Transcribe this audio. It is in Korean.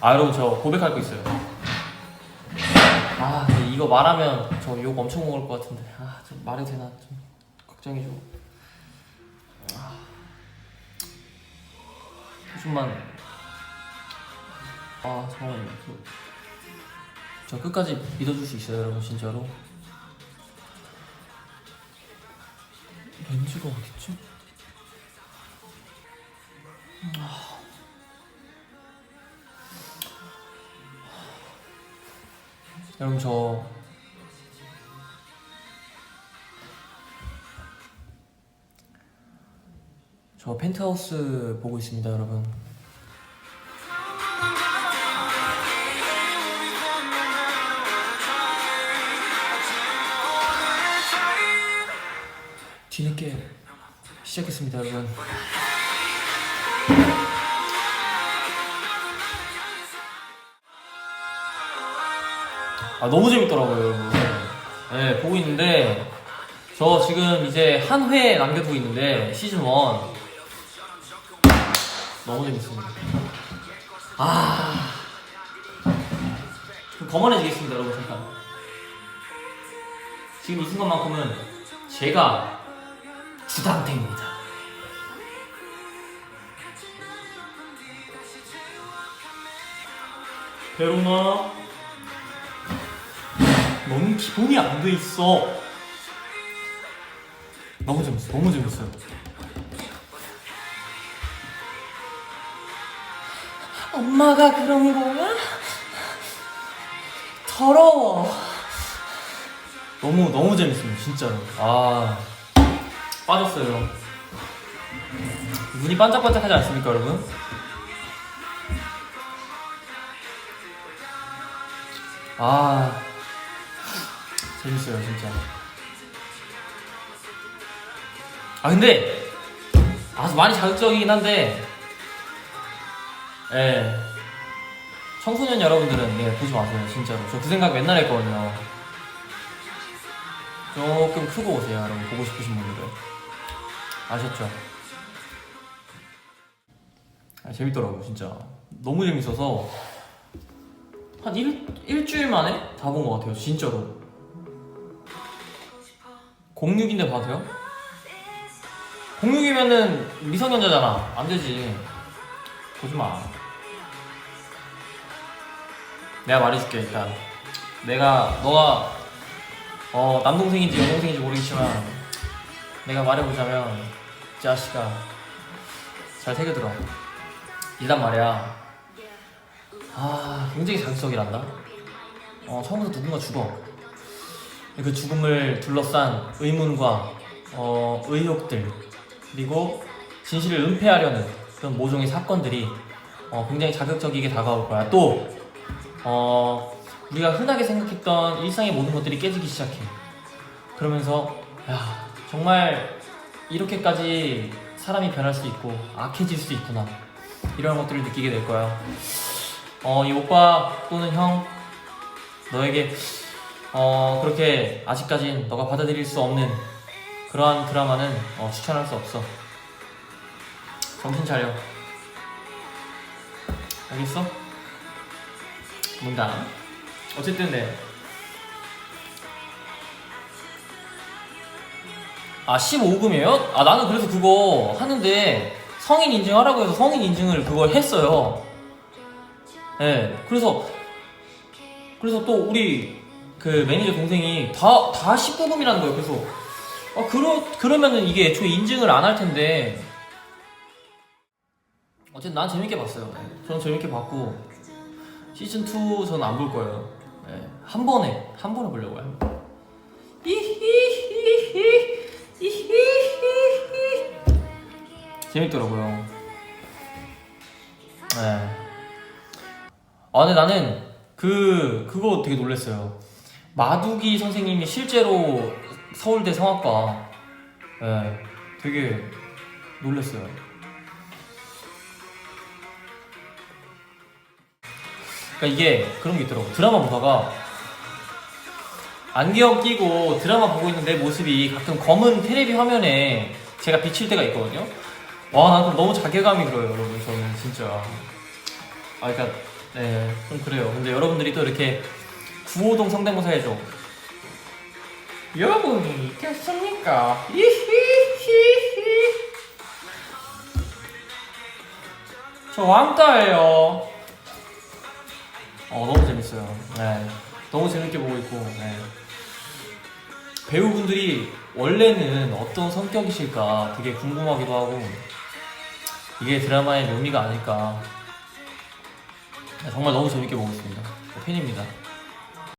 아 여러분 저 고백할 거 있어요. 아 이거 말하면 저 욕 엄청 먹을 것 같은데 아좀 말해도 되나 좀 걱정이 좀. 아, 좀만 아 정말 저, 저 끝까지 믿어줄 수 있어요 여러분 진짜로. 렌즈가 어딨지? 여러분 저 저 펜트하우스 보고 있습니다, 여러분. 뒤늦게 시작했습니다, 여러분. 아 너무 재밌더라고요 여러분. 네 보고 있는데 저 지금 이제 한 회 남겨두고 있는데 시즌 1 너무 재밌습니다. 아. 좀 거만해지겠습니다 여러분 잠깐. 지금 이 순간만큼은 제가 주당태입니다. 베로나 너는 기본이 안 돼 있어. 너무 재밌어, 너무 재밌어요. 엄마가 그런 거야? 더러워. 너무 너무 재밌습니다, 진짜로. 아 빠졌어요. 눈이 반짝반짝하지 않습니까, 여러분? 아 재밌어요, 진짜. 아 근데 아주 많이 자극적이긴 한데, 예. 청소년 여러분들은 네, 보지 마세요, 진짜로. 저 그 생각 맨날 했거든요. 조금 크고 오세요, 여러분. 보고 싶으신 분들은. 아셨죠? 아, 재밌더라고요, 진짜. 너무 재밌어서. 한 일, 일주일 만에 다 본 것 같아요, 진짜로. 06인데 봐도 돼요? 06이면은 미성년자잖아. 안 되지. 보지 마. 내가 말해줄게, 일단. 내가, 너가 어 남동생인지 여동생인지 모르겠지만 내가 말해보자면 이 자식아 잘 새겨들어 일단 말이야 아 굉장히 자극적이란다 어 처음부터 누군가 죽어 그 죽음을 둘러싼 의문과 어 의혹들 그리고 진실을 은폐하려는 그런 모종의 사건들이 어 굉장히 자극적이게 다가올 거야 또 어 우리가 흔하게 생각했던 일상의 모든 것들이 깨지기 시작해. 그러면서 야 정말 이렇게까지 사람이 변할 수 있고 악해질 수 있구나 이런 것들을 느끼게 될 거야. 어 이 오빠 또는 형 너에게 어 그렇게 아직까진 너가 받아들일 수 없는 그러한 드라마는 어, 추천할 수 없어. 정신 차려. 알겠어? 뭔가 어쨌든 네. 아 15금이에요? 아 나는 그래서 그거 하는데 성인 인증하라고 해서 성인 인증을 그걸 했어요. 네. 그래서 그래서 또 우리 그 매니저 동생이 다 다 19금이라는 거예요. 그래서 아 그러 그러면은 이게 애초에 인증을 안 할 텐데 어쨌든 난 재밌게 봤어요. 네. 저는 재밌게 봤고 시즌 2 저는 안 볼 거예요. 네, 한 번에 한 번에 보려고요. 이히히히 이히히히 재밌더라고요. 네. 아 근데 나는 그 그거 되게 놀랐어요. 마두기 선생님이 실제로 서울대 성악과 네, 되게 놀랐어요. 그러니까 이게 그런 게 있더라고. 드라마 보다가 안경 끼고 드라마 보고 있는 내 모습이 가끔 검은 테레비 화면에 제가 비칠 때가 있거든요. 와, 난 그럼 너무 자괴감이 들어요, 여러분. 저는 진짜. 아, 그러니까 네, 좀 그래요. 근데 여러분들이 또 이렇게 구호동 성대모사 해줘. 여러분이 있겠습니까? 히히히히. 저 왕따예요. 어, 너무 재밌어요. 네. 너무 재밌게 보고 있고, 네. 배우분들이 원래는 어떤 성격이실까 되게 궁금하기도 하고, 이게 드라마의 묘미가 아닐까. 정말 너무 재밌게 보고 있습니다. 팬입니다.